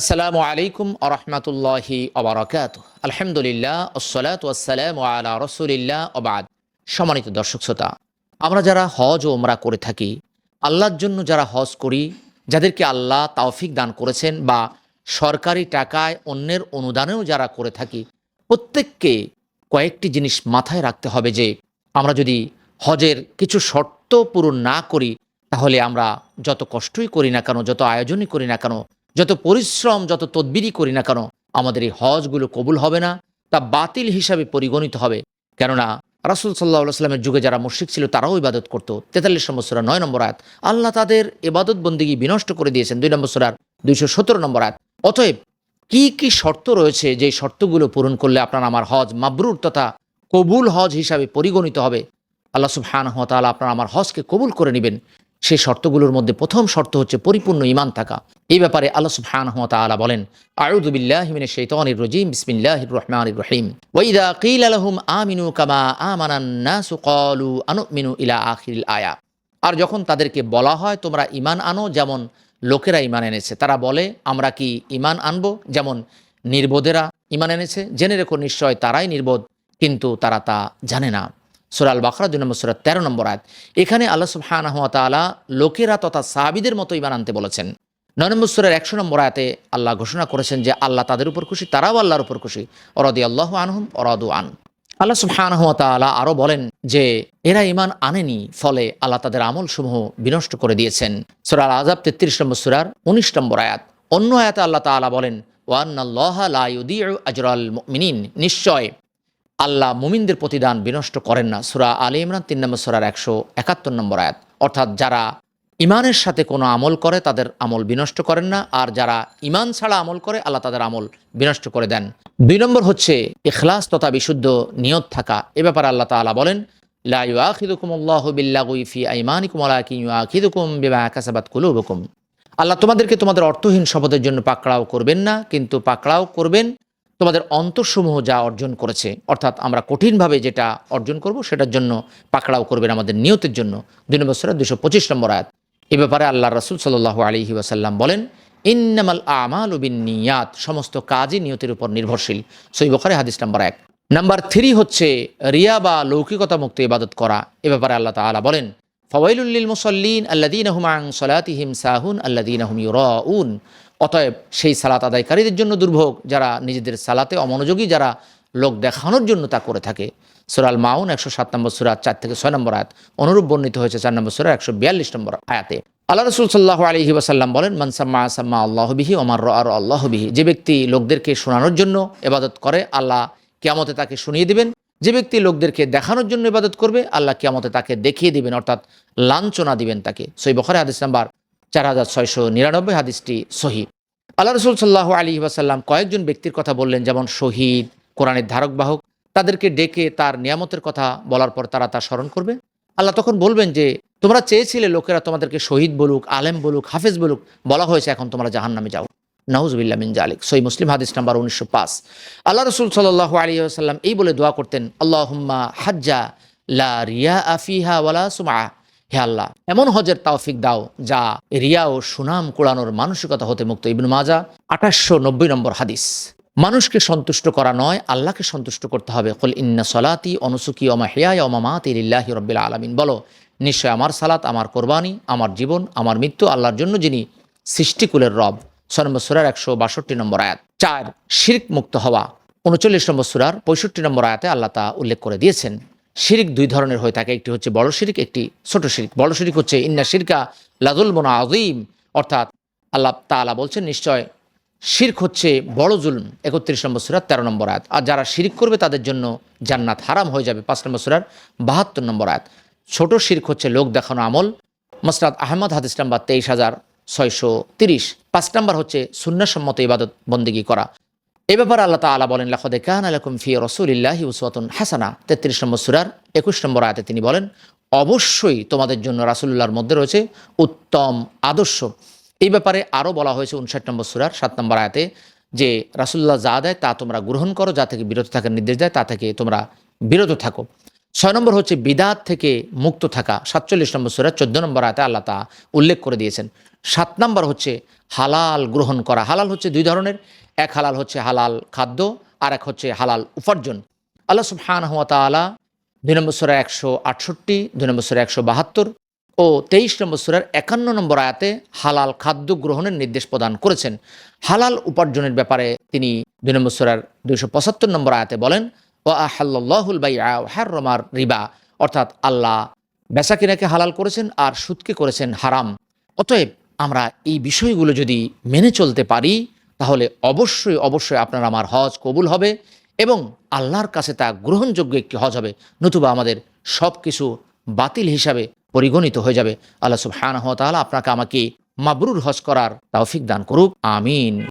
আসসালামু আলাইকুম আরহামতুল্লাহি অবরাকাত আলহামদুলিল্লাহ ওসলাত ওয়াসালাম আলা রসুলিল্লাহ ওবাদ সম্মানিত দর্শক শ্রোতা, আমরা যারা হজ ও ওমরা করে থাকি, আল্লাহর জন্য যারা হজ করি, যাদেরকে আল্লাহ তাওফিক দান করেছেন বা সরকারি টাকায় অন্যের অনুদানেও যারা করে থাকি, প্রত্যেককে কয়েকটি জিনিস মাথায় রাখতে হবে যে, আমরা যদি হজের কিছু শর্ত পূরণ না করি, তাহলে আমরা যত কষ্টই করি না কেন, যত আয়োজনই করি না কেন যত পরিশ্রম, যত তদবিরই করি না কেন, আমাদের এই হজগুলো কবুল হবে না, তা বাতিল হিসাবে পরিগণিত হবে। কেননা, রাসুল সাল্লাহ সাল্লামের যুগে যারা মুশ্রিক ছিল, তারাও ইবাদত করতো। তেতাল্লিশ নম্বর সুরা নয় নম্বর আয়াত। আল্লাহ তাদের ইবাদত বন্দিগি বিনষ্ট করে দিয়েছেন। দুই নম্বর সুরার দুইশো সতেরো নম্বর আয়াত। অতএব, কি কি শর্ত রয়েছে যে শর্তগুলো পূরণ করলে আপনার আমার হজ মাবরুর তথা কবুল হজ হিসাবে পরিগণিত হবে? আল্লাহ সুবহান তাআলা আপনার আমার হজকে কবুল করে নেবেন। সেই শর্তগুলোর মধ্যে প্রথম শর্ত হচ্ছে পরিপূর্ণ ইমান থাকা। এই ব্যাপারে আল্লাহ সুবহান তাআলা বলেন, আউযু বিল্লাহি মিনাশ শাইতানির রাজিম, বিসমিল্লাহির রহমানির রহিম। ওয়া ইযা কিলা লাহুম আমিনু কামা আমানান নাসু ক্বালু আনুমিনু ইলা আখিরিল আয়া। আর যখন তাদেরকে বলা হয়, তোমরা ইমান আনো যেমন লোকেরা ইমান এনেছে। তারা বলে, আমরা কি ইমান আনব যেমন নির্বোধেরা ইমান এনেছে? জেনে রেখো, নিশ্চয় তারাই নির্বোধ, কিন্তু তারা তা জানে না। সুরাল বাখরা দুই নম্বর সুরা, তেরো নম্বর আয়াত। এখানে আল্লাহ সুবহানাহু ওয়া লোকেরা তথা সাহাবিদের মতো ইমান আনতে বলেছেন। নয় একশো নম্বর আয়াতে আল্লাহ ঘোষণা করেছেন যে আল্লাহ তাদের উপর খুশি, তারাও আল্লাহর উপর খুশি। অরদি আল্লাহ আনহুম অরদু আন। আল্লাহ তাআলা আরও বলেন যে, এরা ইমান আনেনি, ফলে আল্লাহ তাদের আমল সমূহ বিনষ্ট করে দিয়েছেন। সুরাল আজাব তেত্রিশ নম্বর সুরার উনিশ নম্বর আয়াত। অন্য আয়াতে আল্লাহ তাআলা বলেন আজরাল মুমিনিন। নিশ্চয়, আল্লাহ মুমিনদের প্রতিদান বিনষ্ট করেন না। সুরা আলী ইমরান তিন নম্বর সুরার একশো একাত্তর নম্বর আয়াত। অর্থাৎ যারা ইমানের সাথে কোনো আমল করে, তাদের আমল বিনষ্ট করেন না। আর যারা ইমান ছাড়া আমল করে, আল্লাহ তাদের আমল বিনষ্ট করে দেন। দুই নম্বর হচ্ছে ইখলাস তথা বিশুদ্ধ নিয়ত থাকা। এ ব্যাপারে আল্লাহ তাআলা বলেন আল্লাহ তোমাদেরকে তোমাদের অর্থহীন শপথের জন্য পাকড়াও করবেন না, কিন্তু পাকড়াও করবেন তোমাদের অন্তঃসমূহ যা অর্জন করেছে। অর্থাৎ আমরা কঠিনভাবে যেটা অর্জন করব, সেটার জন্য পাকড়াও করবেন আমাদের নিয়তের জন্য। দুই নম্বর সুরা দুশো পঁচিশ নম্বর আয়াত। এ ব্যাপারে আল্লাহ রসুল সাল্লাহ আলহি ওয়াসাল্লাম বলেন, ইন্নামাল আমাল উবিন নিয়াত সমস্ত কাজই নিয়তের উপর নির্ভরশীল। সই বখারে, হাদিস নাম্বার এক। নাম্বার থ্রি হচ্ছে রিয়া বা লৌকিকতা মুক্ত ইবাদত করা। এ ব্যাপারে আল্লাহ তাআলা বলেন ফওয়াইলুল্লিল মুসল্লিন আল্লাদিন হুমাং সলাতিহিম সাহুন আল্লাদিন হুম ইউরাউন অতএব সেই সালাত আদায়কারীদের জন্য দুর্ভোগ, যারা নিজেদের সালাতে অমনোযোগী, যারা লোক দেখানোর জন্য তা করে থাকে। সুরাল মাউন, একশো সাত নম্বর সুরা, চার থেকে ছয় নম্বর আয়াত। অনুরূপ বর্ণিত হয়েছে চার নম্বর সুরা, একশো বিয়াল্লিশ নম্বর আয়াতে। আল্লাহ রসুল সাল্লাহ আলহি ওয়াসাল্লাম বলেন মানসাম্মা সাম্মা আল্লাহ বিহি ওমার আর আল্লাহ বিহি। যে ব্যক্তি লোকদেরকে শোনানোর জন্য এবাদত করে, আল্লাহ কেয়ামতে তাকে শুনিয়ে দিবেন। যে ব্যক্তি লোকদেরকে দেখানোর জন্য ইবাদত করবে, আল্লাহ কিয়ামতে তাকে দেখিয়ে দিবেন, অর্থাৎ লাঞ্ছনা দিবেন তাকে। সই বখরে, হাদিস নাম্বার চার হাজার ছয়শো নিরানব্বই, হাদিসটি সহি। আল্লাহ রসুল সাল্লাহ আলী ওয়াসাল্লাম কয়েকজন ব্যক্তির কথা বললেন, যেমন শহীদ, কোরআনের ধারক বাহক তাদেরকে ডেকে তার নিয়ামতের কথা বলার পর তারা তা স্মরণ করবে। আল্লাহ তখন বলবেন যে, তোমরা চেয়েছিলে লোকেরা তোমাদেরকে শহীদ বলুক, আলেম বলুক, হাফেজ বলুক, বলা হয়েছে এখন তোমরা জাহান নামে যাও। নাউজবিল্লা মিন জালিক। সই মুসলিম হাদিস নাম্বার উনিশশো পাঁচ। আল্লাহ রসুল সাল্লাহ আলী আসাল্লাম এই বলে দোয়া করতেন আল্লাহ হুম্মা হাজ্জা লা রিয়া আফিহা ওয়ালা সুমা হে আল্লাহ, এমন হজের তাওফিক দাও যা রিয়া ও সুনাম কোড়ানোর মানসিকতা হতে মুক্ত। ইবনু মাজা আঠাশশো নব্বই নম্বর হাদিস। মানুষকে সন্তুষ্ট করা নয়, আল্লাহকে সন্তুষ্ট করতে হবে। কল ইন্না সলাতি অনুসুকি অমা হেয়া অমা মাতি লিল্লাহি রব্বিল আলমিন। বলো, নিশ্চয় আমার সালাত, আমার কোরবানি, আমার জীবন, আমার মৃত্যু আল্লাহর জন্য যিনি সৃষ্টিকুলের রব। ছয় সুরার একশো বাষট্টি নম্বর আয়াত। চার, শির্ক মুক্ত হওয়া। উনচল্লিশ নম্বর সুরার পঁয়ষট্টি নম্বর আয়াতে আল্লাহ তা উল্লেখ করে দিয়েছেন। শিরিক দুই ধরনের হয়ে থাকে। একটি হচ্ছে বড় শিরিক, একটি ছোট শিরিক। বড় শিরিক হচ্ছে, ইন্না শিরকা লাদুল মোনা আজিম অর্থাৎ আল্লাহ তা তালা বলছেন, নিশ্চয় শির্ক হচ্ছে বড় জুলম, একত্রিশ নম্বর সুরার তেরো নম্বর আয়াত। আর যারা শিরিক করবে তাদের জন্য জান্নাত হারাম হয়ে যাবে, পাঁচ নম্বর সুরার বাহাত্তর নম্বর আয়াত। ছোট শির্ক হচ্ছে লোক দেখানো আমল। মসরাত আহমদ হাদিস নাম্বার তেইশ হাজার ছয়শো তিরিশ। পাঁচ নম্বর হচ্ছে সুন্নাসম্মত ইবাদত বন্দিগি করা। এ ব্যাপারে আল্লাহ তালা বলেন লাখদে কান আলকুম ফি রসুলিল্লাহি উসওয়াতুন হাসানা। তেত্রিশ নম্বর সুরার একুশ নম্বর আয়াতে তিনি বলেন, অবশ্যই তোমাদের জন্য রাসুল্লাহর মধ্যে রয়েছে উত্তম আদর্শ। এই ব্যাপারে আরও বলা হয়েছে উনষাট নম্বর সুরার সাত নম্বর আয়াতে যে রাসুল্লাহ যা দেয় তা তোমরা গ্রহণ করো, যা থেকে বিরত থাকার নির্দেশ দেয়, তা থেকে তোমরা বিরত থাকো। ছয় নম্বর হচ্ছে বিদাত থেকে মুক্ত থাকা। সাতচল্লিশ নম্বর সুরা, চোদ্দ নম্বর আয়তে আল্লাহ তা উল্লেখ করে দিয়েছেন। সাত নম্বর হচ্ছে হালাল গ্রহণ করা। হালাল হচ্ছে দুই ধরনের। এক হালাল হচ্ছে হালাল খাদ্য, আর এক হচ্ছে হালাল উপার্জন। আল্লাহ সুবহান হাত তালা দুই নম্বর সুরা একশো আটষট্টি, দুই নম্বর সুরা একশো বাহাত্তর ও তেইশ নম্বর সুরার একান্ন নম্বর আয়াতে হালাল খাদ্য গ্রহণের নির্দেশ প্রদান করেছেন। হালাল উপার্জনের ব্যাপারে তিনি দুই নম্বর সুরার দুইশো পঁচাত্তর নম্বর আয়াতে বলেন ও আহাল্লাহুল বাই হার রমার রিবা। অর্থাৎ আল্লাহ বেচা কিনাকে হালাল করেছেন আর সুদকে করেছেন হারাম। অতএব আমরা এই বিষয়গুলো যদি মেনে চলতে পারি, তাহলে অবশ্যই অবশ্যই আপনার আমার হজ কবুল হবে এবং আল্লাহর কাছে তা গ্রহণযোগ্য একটি হজ হবে। নতুবা আমাদের সব কিছু বাতিল হিসাবে পরিগণিত হয়ে যাবে। আল্লাহ সুবহানাহু ওয়া আপনাকে আমাকে মাবরুর হজ করার তৌফিক দান করুক। আমিন।